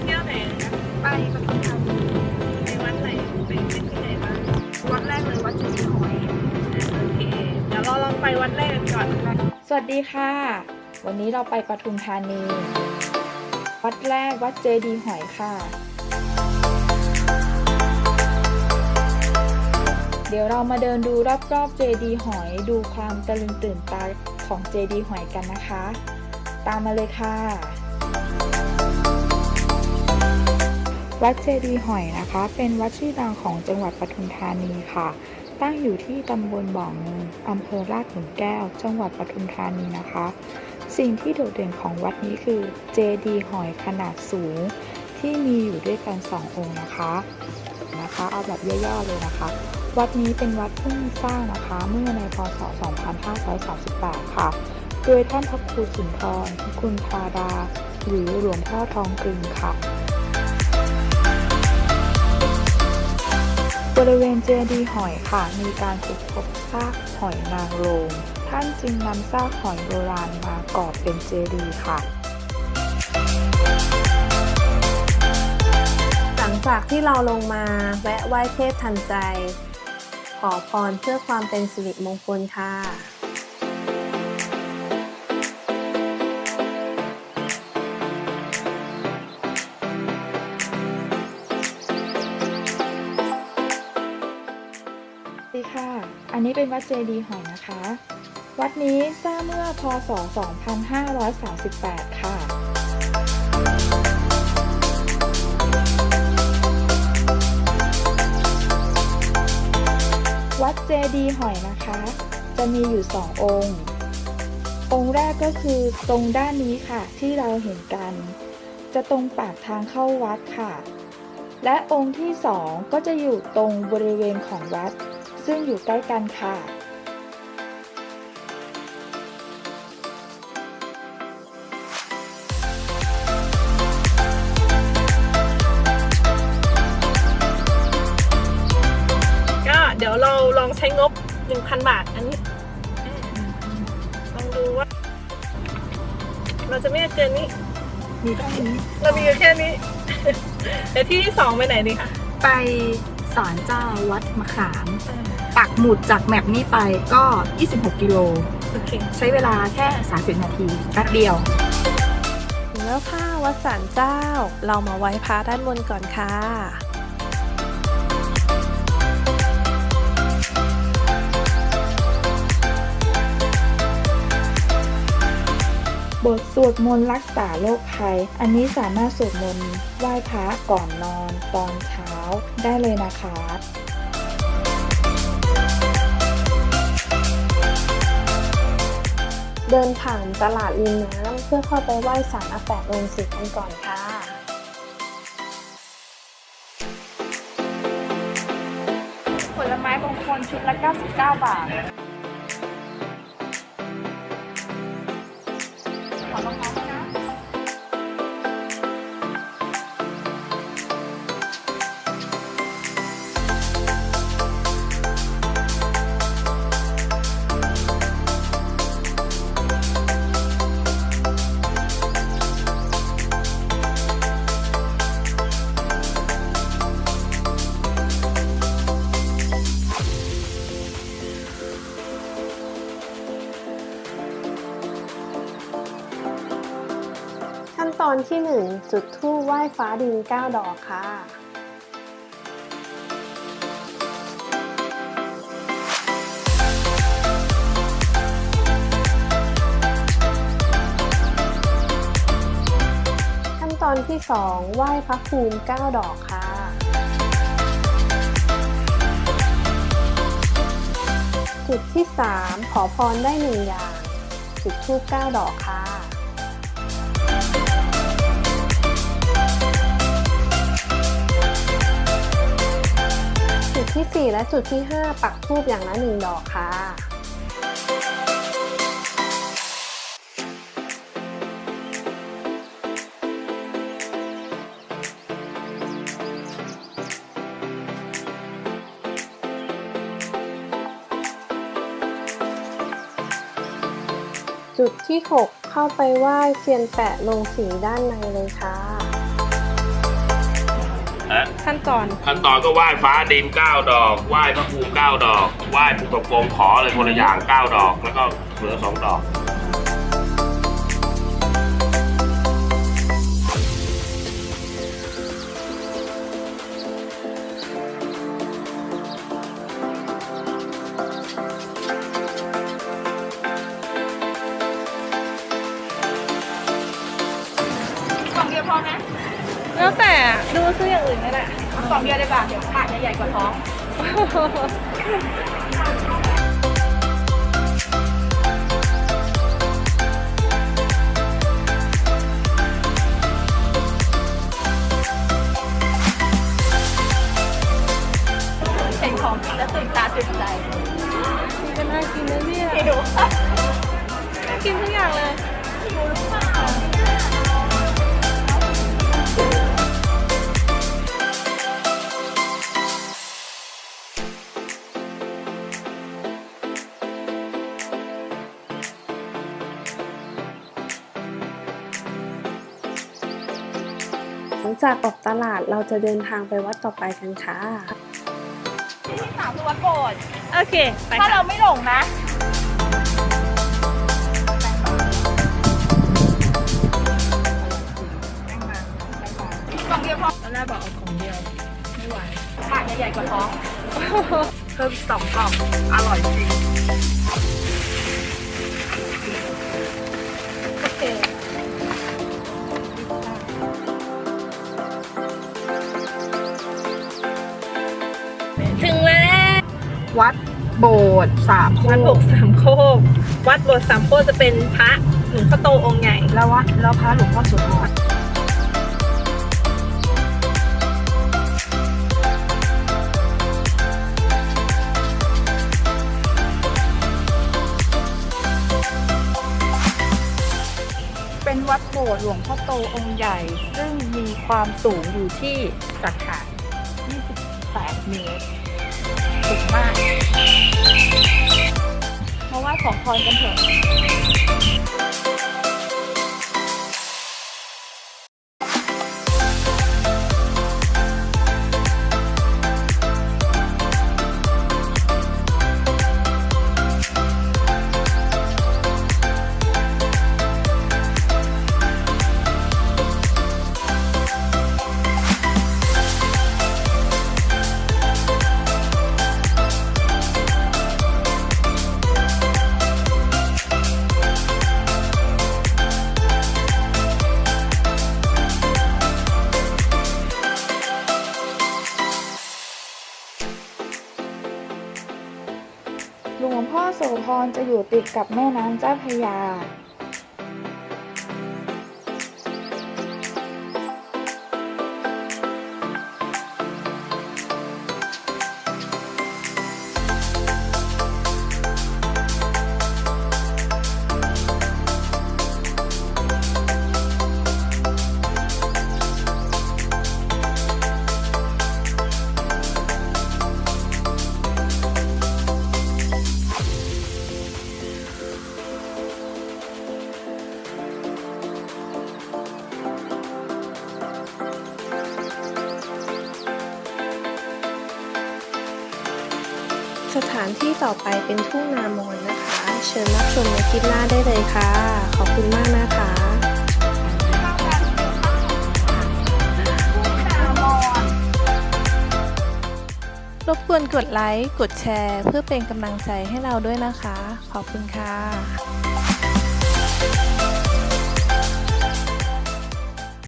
เที่ยวไหนคะไปปทุมธานีไปวัดไหนไปที่ไหนบ้างวัดแรกเลยวัดเจดีหอยโอเคเดี๋ยวเราลองไปวัดแรกกันก่อนสวัสดีค่ะ วันนี้เราไปปทุมธานี วัดแรกวัดเจดีหอยค่ะ เดี๋ยวเรามาเดินดูรอบๆเจดีหอยดูความตะลึงตื่นตาของเจดีหอยกันนะคะ ตามมาเลยค่ะ วัดเจดีหอยนะคะ เป็นวัดชื่อดังของจังหวัดปทุมธานีค่ะ ตั้งอยู่ที่ตำบลบ่อเงินอำเภอลาดหลุมแก้ว จังหวัดปทุมธานีนะคะ สิ่งที่โดดเด่นของวัดนี้คือเจดีหอยขนาดสูง ที่มีอยู่ด้วยกันสององค์นะคะนะคะเอาแบบย่อๆเลยนะคะ วัดนี้เป็นวัดเพิ่งสร้างนะคะเมื่อในพศ 2538 ค่ะ โดยท่านพระครูสุนทร คุณธาดา หรือหลวงพ่อทองกลึงค่ะ บริเวณเจดีหอยค่ะ มีการขุดพบซากหอยนางรมท่านจึงนำซากหอยโบราณมาก่อเป็นเจดีค่ะ หลังจากที่เราลงมาแวะไหว้เทพทันใจ ขอพรเพื่อความเป็นสิริมงคลค่ะ นนี้เป็นวัดเจดีย์หอยนะคะ วัดนี้สร้างเมื่อพศ 2538 ค่ะวัดเจดีย์หอยนะคะ จะมีอยู่สององค์ องค์แรกก็คือตรงด้านนี้ค่ะที่เราเห็นกัน จะตรงปากทางเข้าวัดค่ะ และองค์ที่สองก็จะอยู่ตรงบริเวณของวัด ซึ่งอยู่ใกล้กันค่ะ ก็เดี๋ยวเราลองใช้งบ 1,000 บาท อันนี้ลองดูว่า เราจะไม่เกินนี้ มีแค่นี้ เรามีอยู่แค่นี้เดี๋ยวที่ที่สองไปไหนดีคะ ไป ศาลเจ้าวัดมะขามปักหมุดจากแมปนี้ไปก็ 26 กิโล โอเค ใช้เวลาแค่ 30 นาทีแป๊บเดียวถึงแล้วค่ะวัดศาลเจ้า เรามาไว้พระด้านบนก่อนค่ะ บทสวดมนต์รักษาโรคภัย อันนี้สามารถสวดมนต์ไหว้พระก่อนนอนตอนเช้าได้เลยนะคะเดินผ่านตลาดริมน้ำเพื่อเข้าไปไหว้ศาลอาแปะโรงสีกันก่อนค่ะ ผลไม้มงคลชุดละ 99 บาท ข นที่ 1 จุดธูปไหว้ฟ้าดิน 9 ดอกค่ะขั้นตอนที่ 2 ไหว้พระภูมิ 9 ดอกค่ะ จุดที่ 3 ขอพรได้หนึ่งอย่าง จุดธูป9ดอกค่ะ ที่ 4 และจุดที่ 5 ปักทูบอย่างละหนึ่งดอกค่ะ จุดที่ 6 เข้าไปไหว้เซียนแปะลงสีด้านในเลยค่ะ ฮะขั้นตอนขั้นตอนก็ไหว้ฟ้าดินเก้าดอกไหว้พระภูมิเก้าดอกไหว้ภูกระโปรงขอเลยคนละอย่างเก้าดอก แล้วก็เหลือสองดอก กล่องเดียวพอไหม แล้วแต่ดูซื้ออย่างอื่นก็ได้เอากล่องเดียวดีกว่าเดี๋ยวปากจะใหญ่กว่าท้อง เห็นของกินแล้วตื่นตาตื่นใจนี่ก็น่ากินนะเนี่ยให้ดู น่ากินทุกอย่างเลย งจากออกตลาดเราจะเดินทางไปวัดต่อไปกันค่ะที่สามคือวัดโบสถ์โอเค ไปถ้าค่ะเราไม่หลงนะกล่องเดียวพอตอนแรกบอกเอาของเดียว ไม่ไหวปากจะใหญ่กว่าท้อง เพิ่มสองกล่อง อร่อยจริง โบสถ์สามโควัดบกกสามโคก วัดโบสถ์สามโคกจะเป็นพระหลวงพ่อโตองค์ใหญ่ แล้ววัดแล้วพระหลวงพ่อโสุธรเป็นวัดโบสถ์หลวงพ่อโตองค์ใหญ่ ซึ่งมีความสูงอยู่ที่จากฐาน28 เมตร สูงมากเพราะว่าขอพรกันเถอะ หลวงพ่อโสธรจะอยู่ติดกับแม่น้ำเจ้าพระยาานที่ต่อไปเป็นทุ่งนามอนนะคะ เชิญรับชมในคลิปหน้าได้เลยค่ะ ขอบคุณมากนะคะรบกวนกดไลค์ กดแชร์ เพื่อเป็นกำลังใจให้เราด้วยนะคะ ขอบคุณค่ะ